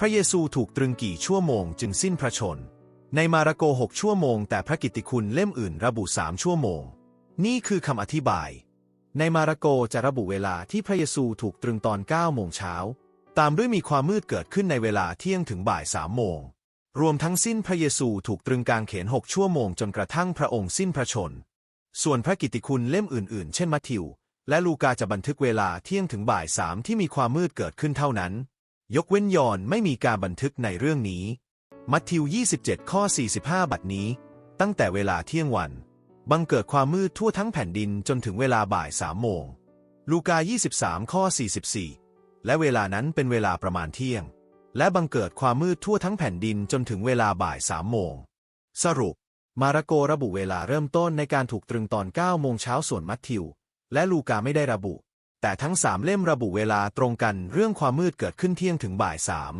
พระเยซูถูกตรึงกี่ชั่วโมงจึงสิ้นพระชน ในมาระโกหกชั่วโมง แต่พระกิตติคุณเล่มอื่นระบุสามชั่วโมง นี่คือคำอธิบาย ในมาระโกจะระบุเวลาที่พระเยซูถูกตรึงตอน9โมงเช้า ตามด้วยมีความมืดเกิดขึ้นในเวลาเที่ยงถึงบ่ายสามโมง รวมทั้งสิ้นพระเยซูถูกตรึงกางเขนหกชั่วโมงจนกระทั่งพระองค์สิ้นพระชน ส่วนพระกิตติคุณเล่มอื่น ๆ เช่นมัทธิว และลูกาจะบันทึกเวลาเที่ยงถึงบ่ายสามที่มีความมืดเกิดขึ้นเท่านั้น ยกเว้นยอนไม่มีการบันทึกในเรื่องนี้ มัทธิว 27 ข้อ 45 บัดนี้ ตั้งแต่เวลาเที่ยงวัน บังเกิดความมืดทั่วทั้งแผ่นดินจนถึงเวลาบ่ายสามโมง ลูกา 23 ข้อ 44 และเวลานั้นเป็นเวลาประมาณเที่ยง และบังเกิดความมืดทั่วทั้งแผ่นดินจนถึงเวลาบ่ายสามโมง สรุป มาระโกระบุเวลาเริ่มต้นในการถูกตรึงตอน9โมงเช้าส่วนมัทธิว และลูกาไม่ได้ระบุ แต่ทั้งสามเล่มระบุเวลาตรงกันเรื่องความมืดเกิดขึ้นเที่ยงถึงบ่ายสาม